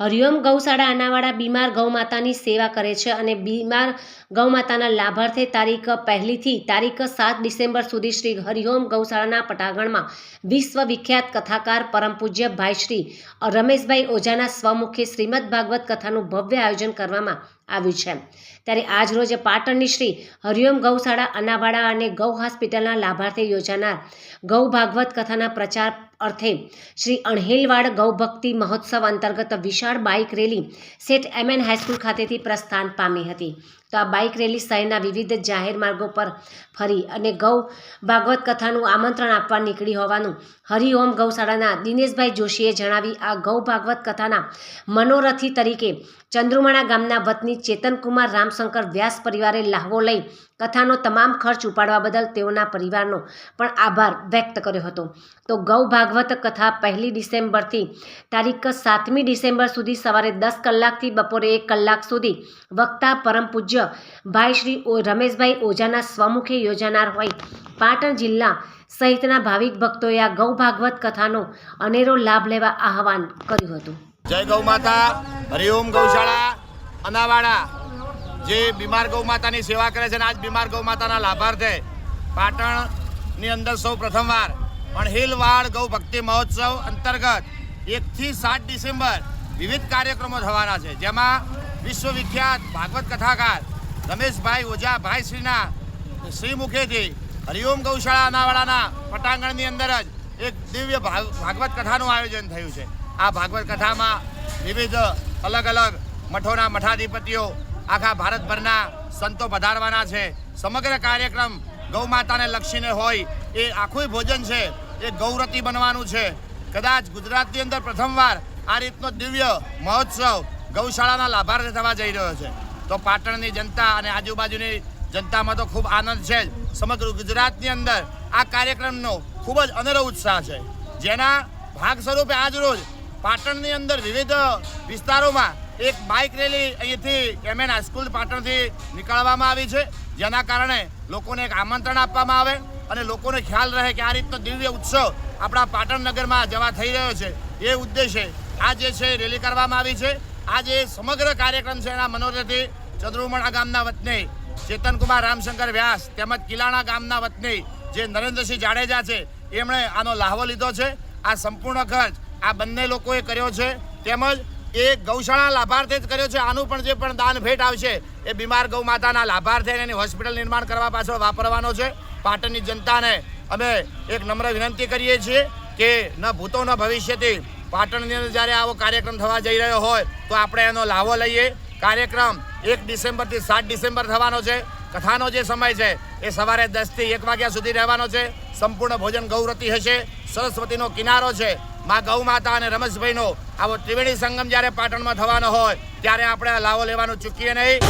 હરિઓમ ગૌશાળા આનાવાળા બીમાર ગૌમાતાની સેવા કરે છે અને બીમાર ગૌમાતાના લાભાર્થે તારીખ પહેલીથી તારીખ સાત ડિસેમ્બર સુધી શ્રી હરિઓમ ગૌશાળાના પટાગણમાં વિશ્વ વિખ્યાત કથાકાર પરમ પૂજ્ય ભાઈ શ્રી રમેશભાઈ ઓઝાના સ્વમુખે શ્રીમદ ભાગવત કથાનું ભવ્ય આયોજન કરવામાં આવ્યું છે. ત્યારે આજ રોજ પાટણની શ્રી હરિઓમ ગૌશાળા અનાવાડા અને ગૌ હોસ્પિટલના લાભાર્થે યોજાનાર ગૌ ભાગવત કથાના પ્રચાર અર્થે શ્રી અણહેલવાડ ગૌભક્તિ મહોત્સવ અંતર્ગત વિશાળ બાઇક રેલી સેટ એમએન હાઈસ્કૂલ ખાતેથી પ્રસ્થાન પામી હતી. તો આ બાઇક રેલી શહેરના વિવિધ જાહેર માર્ગો પર ફરી અને ગૌ ભાગવત કથાનું આમંત્રણ આપવા નીકળી હોવાનું હરિઓમ ગૌશાળાના દિનેશભાઈ જોશીએ જણાવી. આ ગૌ ભાગવત કથાના મનોરથી તરીકે ચંદ્રુમાણા ગામના વતની ચેતનકુમાર રામશંકર વ્યાસ પરિવારે લાહવો લઈ કથાનો તમામ ખર્ચ ઉપાડવા બદલ તેઓના પરિવારનો પણ આભાર વ્યક્ત કર્યો હતો. તો ગૌ ભાગવત કથા પહેલી ડિસેમ્બરથી તારીખ સાતમી ડિસેમ્બર સુધી સવારે દસ કલાકથી બપોરે એક કલાક સુધી વક્તા પરમ પૂજ્ય ભાઈ શ્રી રમેશભાઈ ઓઝાના સ્વમુખે યોજાનાર હોય. પાટણ જિલ્લા સહિતના ભાવિક ભક્તોએ આ ગૌ ભાગવત કથાનો અનેરો લાભ લેવા આહવાન કર્યું હતું. જય ગૌ માતા હરિઓમ ગૌશાળા, અનાવાડા. જે બીમાર ગૌ માતાની સેવા કરે છે અને આજ બીમાર ગૌ માતાના લાભાર્થે પાટણની અંદર સૌ પ્રથમવાર અણહિલવાડ ગૌ ભક્તિ મહોત્સવ અંતર્ગત એકથી સાત ડિસેમ્બર વિવિધ કાર્યક્રમો થવાના છે. જેમાં વિશ્વવિખ્યાત ભાગવત કથાકાર રમેશભાઈ ઓઝા ભાઈશ્રીના શ્રી મુખેથી હરિઓમ ગૌશાળા અનાવાડાના પટાંગણની અંદર જ એક દિવ્ય ભાગ- ભાગવત કથાનું આયોજન થયું છે. આ ભાગવત કથામાં વિવિધ અલગ અલગ મઠોના મઠાધિપતિઓ આખા ભારતભરના સંતો પધારવાના છે. સમગ્ર કાર્યક્રમ ગૌ માતાને લક્ષીને હોય એ આખું ભોજન છે, એ ગૌરતી બનવાનું છે. કદાચ ગુજરાતની અંદર પ્રથમવાર આ રીતનો દિવ્ય મહોત્સવ ગૌશાળાના લાભાર્થે થવા જઈ રહ્યો છે. તો પાટણની જનતા અને આજુબાજુની જનતામાં તો ખૂબ આનંદ છે જ. સમગ્ર ગુજરાતની અંદર આ કાર્યક્રમનો ખૂબ જ અનેરો ઉત્સાહ છે. જેના ભાગ સ્વરૂપે આજ રોજ પાટણની અંદર વિવિધ વિસ્તારોમાં એક બાઇક રેલી અહીંથી એમએન હાઈસ્કૂલ પાટણથી નીકળવામાં આવી છે, જેના કારણે લોકોને એક આમંત્રણ આપવામાં આવે અને લોકોને ખ્યાલ રહે કે આ રીતનો દિવ્ય ઉત્સવ આપણા પાટણ નગરમાં જવા થઈ રહ્યો છે. એ ઉદ્દેશે આ જે છે રેલી કરવામાં આવી છે. આ જે સમગ્ર કાર્યક્રમ છે એના મનોરથી ચંદ્રુમણા ગામના વતની ચેતનકુમાર રામશંકર વ્યાસ તેમજ કિલાણા ગામના વતની જે નરેન્દ્રસિંહ જાડેજા છે, એમણે આનો લાહવો લીધો છે. આ સંપૂર્ણ ખર્ચ આ બંને લોકોએ કર્યો છે. તેમજ એ ગૌશાળા લાભાર્થે જ કર્યો છે. આનું પણ જે પણ દાન ભેટ આવશે, એ બીમાર ગૌ માતાના લાભાર્થે એની હોસ્પિટલ નિર્માણ કરવા પાછળ વાપરવાનો છે. પાટણની જનતાને અમે એક નમ્ર વિનંતી કરીએ છીએ કે ન ભૂતો ન ભવિષ્યથી પાટણની અંદર જ્યારે આવો કાર્યક્રમ થવા જઈ રહ્યો હોય, તો આપણે એનો લાવો લઈએ. કાર્યક્રમ એક ડિસેમ્બરથી સાત ડિસેમ્બર થવાનો છે. કથાનો જે સમય છે, એ સવારે દસથી એક વાગ્યા સુધી રહેવાનો છે. સંપૂર્ણ ભોજન ગૌરતી હશે. સરસ્વતીનો કિનારો છે. માં ગૌ માતા અને રમેશભાઈનો આવો ત્રિવેણી સંગમ જ્યારે પાટણમાં થવાનો હોય, ત્યારે આપણે આ લાવો લેવાનું ચૂકીએ નહીં.